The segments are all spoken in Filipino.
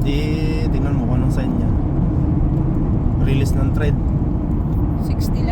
Di, tingnan mo kung anong sign niya. Release ng thread. 60 lang.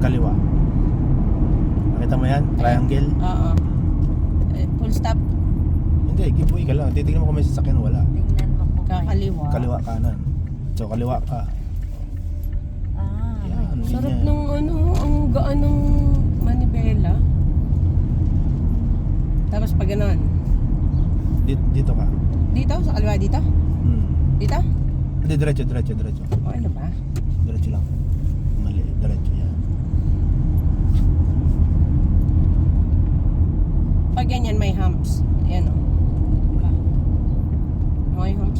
Kaliwa. Nakita mo yan? Triangle? Oo. Eh, full stop, Hindi, giveaway ka lang. Titignan mo kung may sasakyan wala. Tingnan mo kung may- kakaliwa. Kaliwa kanan. So, kaliwa ka. Ah, Yan, Sarap ganyan. nung ano, ang gaan ng manibela. Tapos pag ganon, Dito, dito ka. dito, sa kaliwa dito, Hmm. dito, Hindi, diretso, diretso, diretso. okay na ba? Diretso lang. Mali, diretso yan. Pag ganyan may humps, yan o. Diba? May humps,